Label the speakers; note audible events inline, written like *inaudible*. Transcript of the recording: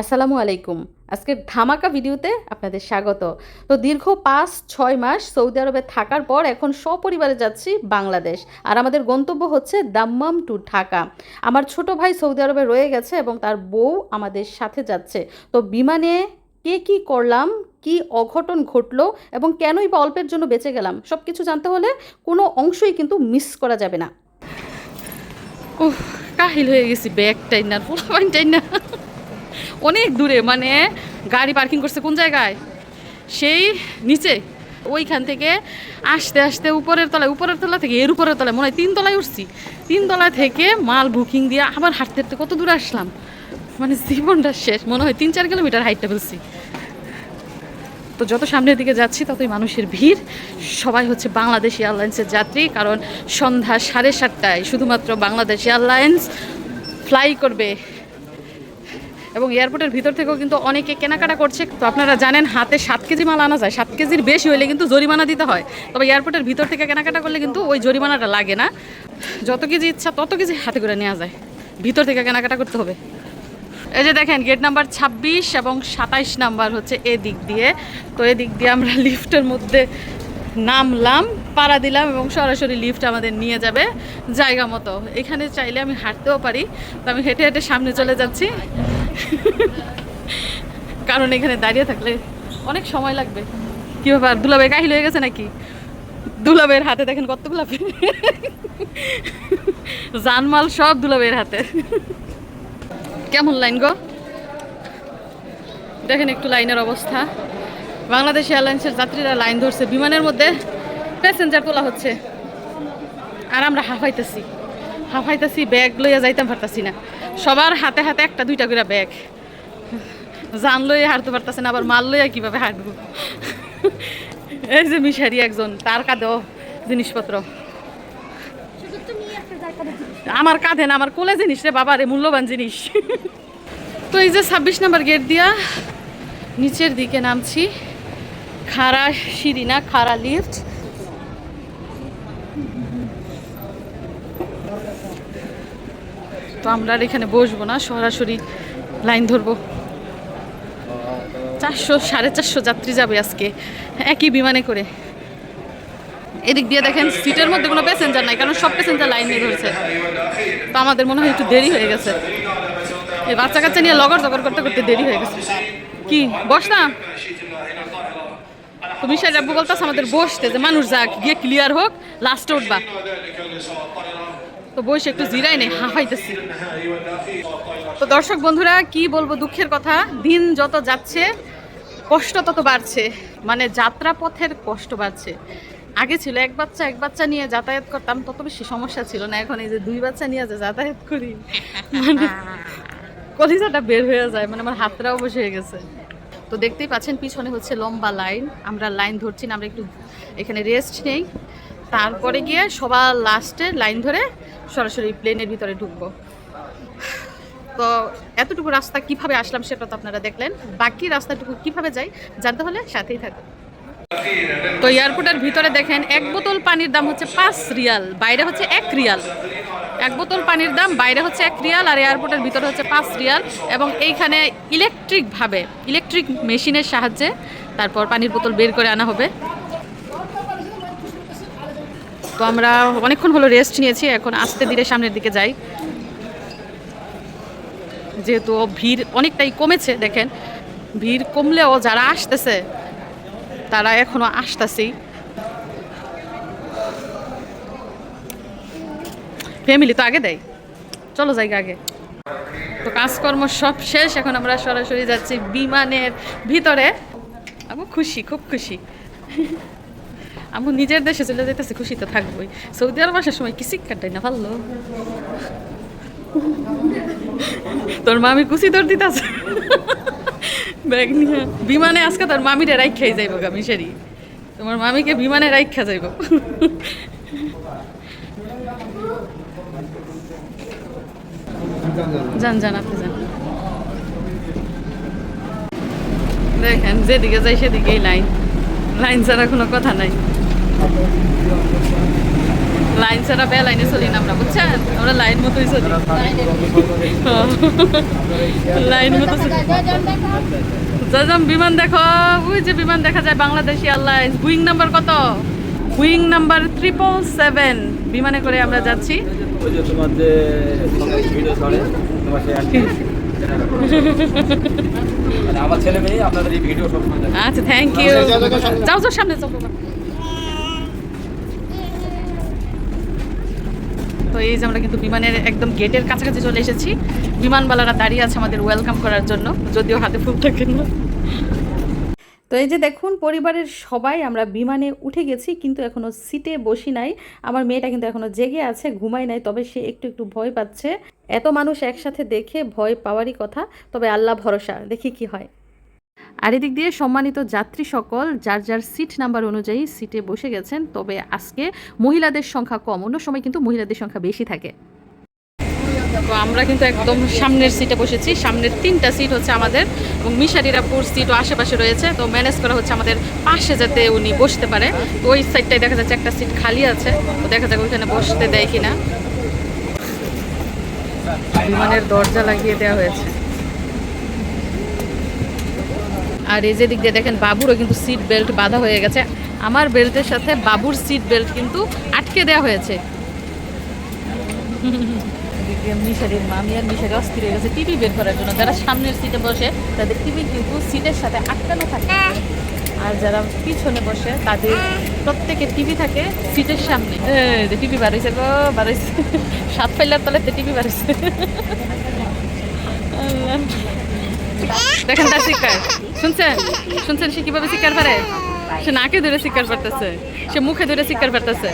Speaker 1: আসসালামু আলাইকুম। আজকের ধামাকা ভিডিওতে আপনাদের স্বাগত। তো দীর্ঘ পাঁচ, ছয় মাস সৌদি আরবে থাকার পর এখন সপরিবারে যাচ্ছি বাংলাদেশ। আর আমাদের গন্তব্য হচ্ছে দাম্মাম টু ঢাকা। আমার ছোট ভাই সৌদি আরবে রয়ে গেছে এবং তার বউ আমাদের সাথে যাচ্ছে। তো বিমানে কে কি করলাম, কি অঘটন ঘটলো এবং কেনই বা অল্পের জন্য বেঁচে গেলাম সব কিছু জানতে হলে কোনো অংশই কিন্তু মিস করা যাবে না। কাহিল হয়ে গেছি ব্যাগটাই না পোলাপাইনটাই না। অনেক দূরে মানে গাড়ি পার্কিং করছে কোন জায়গায়? সেই নিচে। ওইখান থেকে আসতে আসতে উপরের তলায়, উপরের তলা থেকে এর উপরের তলায়, মনে হয় তিন তলায় উঠছি। তিন তলা থেকে মাল বুকিং দিয়ে আবার হাঁটতে হাঁটতে কত দূরে আসলাম। মানে জীবনটা শেষ, মনে হয় তিন চার কিলোমিটার হাইটটা ফেলছি। তো যত সামনের দিকে যাচ্ছি, ততই মানুষের ভিড়। সবাই হচ্ছে বাংলাদেশ এয়ারলাইন্সের যাত্রী, কারণ সন্ধ্যা সাড়ে সাতটায় শুধুমাত্র বাংলাদেশ এয়ারলাইন্স ফ্লাই করবে। এবং এয়ারপোর্টের ভিতর থেকেও কিন্তু অনেকে কেনাকাটা করছে। তো আপনারা জানেন, হাতে সাত কেজি মাল আনা যায়। সাত কেজির বেশি হলে কিন্তু জরিমানা দিতে হয়। তবে এয়ারপোর্টের ভিতর থেকে কেনাকাটা করলে কিন্তু ওই জরিমানাটা লাগে না। যত কেজি ইচ্ছা তত কেজি হাতে করে নেওয়া যায়। ভিতর থেকে কেনাকাটা করতে হবে। এই যে দেখেন গেট নাম্বার ২৬ এবং সাতাইশ নাম্বার হচ্ছে এদিক দিয়ে। তো এদিক দিয়ে আমরা *laughs* লিফটের মধ্যে নামলাম, পাড়া দিলাম এবং সরাসরি লিফট আমাদের নিয়ে যাবে জায়গা মতো। এখানে চাইলে আমি হাঁটতেও পারি, তো আমি হেঁটে হেঁটে সামনে চলে যাচ্ছি। কারণ এখানে দাঁড়িয়ে থাকলে অনেক সময় লাগবে। কী ব্যাপার, দুলাভাই কাহিল হয়ে গেছে নাকি? দুলাবের হাতে দেখেন কতগুলো জানমাল সব দুলাবের হাতে। কেমন লাইন গো? দেখেন একটু লাইনের অবস্থা। বাংলাদেশ এয়ারলাইন্সের যাত্রীরা লাইন ধরছে, বিমানের মধ্যে প্যাসেঞ্জার তোলা হচ্ছে। আর আমরা হাফাইতেছি। হাফাইতেছি ব্যাগ লইয়া যাইতাম পারতাছি না। সবার হাতে হাতে একটা, দুইটা করে ব্যাগ জান লইয়া হাঁটতে পারতাছে না, আবার মাল লইয়া কীভাবে হাঁটবো? এই যে মিশারি একজন, তার কাঁধেও জিনিসপত্র। আমার কাঁধে না, আমার কোলে জিনিস রে বাবা রে মূল্যবান জিনিস। তো এই যে ছাব্বিশ নম্বর গেট দিয়া নিচের দিকে নামছি। খাড়া সিঁড়ি না, খাড়া লিফট তো আমরা আর এখানে বসবো না, সরাসরি লাইন ধরবো। চারশো, সাড়ে চারশো যাত্রী যাবে আজকে, একই বিমানে করে। এদিক দিয়ে দেখেন, সিটের মধ্যে কোনো প্যাসেঞ্জার নাই, কারণ সব প্যাসেঞ্জার লাইন নিয়ে ধরেছে। তো আমাদের মনে হয় একটু দেরি হয়ে গেছে। এই বাচ্চা কাচ্চা নিয়ে লগর জগর করতে করতে দেরি হয়ে গেছে। কি, বস না? তুমি রাব্বু বলতেছে আমাদের বসতে, যে মানুষ যাক, গিয়ে ক্লিয়ার হোক লাস্টে উঠবা। তো বসে একটু জিরাই নেই হাফাইতেছি তো দর্শক বন্ধুরা, কি বলব দুঃখের কথা? দিন যত যাচ্ছে, কষ্ট তত বাড়ছে। মানে যাত্রা পথের কষ্ট বাড়ছে। আগে ছিল এক বাচ্চা এক বাচ্চা নিয়ে যাতায়াত করতাম, তত বেশি সমস্যা ছিল না। এখন এই যে দুই বাচ্চা নিয়ে যে যাতায়াত করি মানে কলিজাটা বের হয়ে যায় মানে আমার হাতটাও বসে হয়ে গেছে। তো দেখতেই পাচ্ছেন, পিছনে হচ্ছে লম্বা লাইন। আমরা লাইন ধরছি না, আমরা একটু এখানে রেস্ট নেই। তারপরে গিয়ে সবার লাস্টে লাইন ধরে সরাসরি প্লেনের ভিতরে ঢুকবো। তো এতটুকু রাস্তা কীভাবে আসলাম সেটা তো আপনারা দেখলেন। বাকি রাস্তাটুকু কীভাবে যাই জানতে হলে সাথেই থাকুন। তো এয়ারপোর্টের ভিতরে দেখেন, এক বোতল পানির দাম হচ্ছে পাঁচ রিয়াল, বাইরে হচ্ছে এক রিয়াল। এক বোতল পানির দাম, বাইরে হচ্ছে এক রিয়াল আর এয়ারপোর্টের ভিতরে হচ্ছে পাঁচ রিয়াল এবং এইখানে ইলেকট্রিকভাবে ইলেকট্রিক মেশিনের সাহায্যে তারপর পানির বোতল বের করে আনা হবে। তো আমরা অনেকক্ষণ হলো রেস্ট নিয়েছি, এখন আস্তে ধীরে সামনের দিকে যাই। যেহেতু ভিড় অনেকটাই কমেছে, দেখেন। ভিড় কমলেও যারা আসতেছে, তারা এখনও আসতেছেই। ফ্যামিলি তো আগে দেয়। চলো জায়গা আগে। তো কাজকর্ম সব শেষ, এখন আমরা সরাসরি যাচ্ছি বিমানের ভিতরে। আমি খুশি, খুব খুশি। আমি নিজের দেশে চলে যেতেছি খুশি তো থাকবোই। সৌদি আরব আসার সময় কি শিক্ষাটাই না ভালো তোর মামি কুচি তোর দিতাছে। ব্যাগ নিয়ে। বিমানে আজকে তোর মামিরে রাইখ খাই যাইব গা, মিশারি। তোমার মামিকে বিমানে রাইখ যাইব। যান যান, আপনি যান। দেখেন, যেদিকে যাই সেদিকেই লাইন। লাইন ছাড়া কোনো কথা নাই। লাইন ছাড়া বে লাইনে চলি না আমরা বুঝছেন? আমরা লাইন মতোই চলি। লাইন মতো চলি। যাজাম বিমান দেখো। ওই যে বিমান দেখা যায় বাংলাদেশি আল্লাহ বুইং নাম্বার কত? বুইং নাম্বার ট্রিপল সেভেন বিমানে করে আমরা যাচ্ছি।
Speaker 2: ওই যে তোমার যে ভিডিও করে তোমার সেই আন্টি মানে আমার ছেলে মেয়ে আপনাদের এই ভিডিও সব সময় দেখে।
Speaker 1: আচ্ছা থ্যাংক ইউ যাও যাও সামনে যাও। তো এই যে আমরা কিন্তু বিমানের একদম গেটের কাছাকাছি চলে এসেছি। বিমানবালারা দাঁড়িয়ে আছে আমাদের ওয়েলকাম করার জন্য, যদিও হাতে ফুল থাকে না। তো এই যে দেখুন, পরিবারের সবাই আমরা বিমানে উঠে গেছি, কিন্তু এখনও সিটে বসি নাই। আমার মেয়েটা কিন্তু এখনও জেগে আছে ঘুমাই নাই, তবে সে একটু একটু ভয় পাচ্ছে। এত মানুষ একসাথে দেখে ভয় পাওয়ারই কথা, তবে আল্লাহ ভরসা, দেখি কি হয়। আর এদিক দিয়ে সম্মানিত যাত্রী সকল যার যার সিট নাম্বার অনুযায়ী সিটে বসে গেছেন তবে আজকে মহিলাদের সংখ্যা কম। অন্য সময় কিন্তু মহিলাদের সংখ্যা বেশি থাকে। তো আমরা কিন্তু একদম সামনের সিটে বসেছি। সামনের তিনটা সিট হচ্ছে আমাদের এবং মিশারিরাপুর সিটও আশেপাশে রয়েছে। তো ম্যানেজ করা হচ্ছে আমাদের পাশে যাতে উনি বসতে পারে। তো ওই সাইডটাই দেখা যাচ্ছে একটা সিট খালি আছে। তো দেখা যাক ওইখানে বসতে দেয় কিনা। বিমানের দরজা লাগিয়ে দেওয়া হয়েছে। আর এই যে দিক দিয়ে দেখেন বাবুরও কিন্তু সিট বেল্ট বাঁধা হয়ে গেছে। আমার বেল্টের সাথে বাবুর সিট বেল্ট কিন্তু আটকে দেওয়া হয়েছে। মিশারির মামি আর মিশারি অস্থির হয়ে গেছে টিভি বের করার জন্য। যারা সামনের সিটে বসে, তাদের টিভি কিন্তু সিটের সাথে আটকানো থাকে। আর যারা পিছনে বসে, তাদের প্রত্যেকের টিভি থাকে সিটের সামনে। টিভি বাড়াইছে গো বাড়াইছে সাত ফাইলার তলাতে টিভি বাড়াইছে। দেখেন তার শিকার। শুনছেন? শুনছেন সে কীভাবে শিকার পারে? সে নাকে ধরে শিকার পারতেছে সে মুখে ধরে শিকার পারতেছে